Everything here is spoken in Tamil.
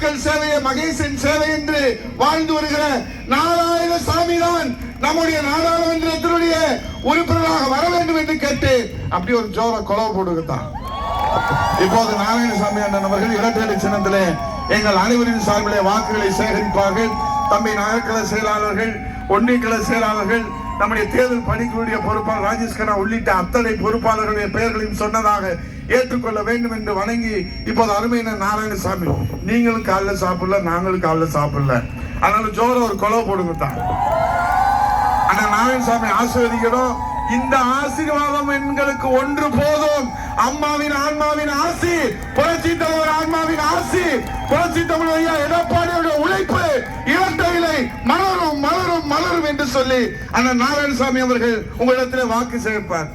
மக்கள் சேவையை மகேசன் சேவை என்று வாழ்ந்து வருகிற நாராயணசாமி தான் நம்முடைய நாடாளுமன்றத்தினுடைய உறுப்பினராக வர வேண்டும் என்று கேட்டு அப்படி ஒரு ஜோர கொலவு போட்டுக்கிட்டான். இப்போது நாராயணசாமி அண்ணன் அவர்கள் இரட்டை சின்னத்திலே எங்கள் அனைவரின் சார்பிலே வாக்குகளை சேகரிப்பார்கள். தம்பி நகர்கல செயலாளர்கள் ஒன்றியக்கல செயலாளர்கள் நம்முடைய தேர்தல் பணிக்குழுடைய பொறுப்பாளர் ராஜேஷ் கண்ணா உள்ளிட்ட அத்தனை பொறுப்பாளர்களுடைய பெயர்களையும் சொன்னதாக ஏற்றுக்கொள்ள வேண்டும் என்று வணங்கி இப்போது அருமையின நாராயணசாமி நீங்களும் காலைல சாப்பிடல நாங்களும் காலைல சாப்பிடல. அதனால ஜோர ஒரு கொலை போடுங்க தான். ஆனா நாராயணசாமி ஆசீர்வதிக்கிறோம் இந்த ஆசீர்வாதம் எங்களுக்கு ஒன்று போதும். அம்மாவின் ஆன்மாவின் ஆசி புரட்சி தமிழர் ஆன்மாவின் ஆசி புரட்சி தமிழ் ஐயா எடப்பாடியோட உழைப்பு இரட்டைகளை மலரும் மலரும் மலரும் என்று சொல்லி அந்த நாராயணசாமி அவர்கள் உங்களிடத்தில் வாக்கு சேர்ப்பார்.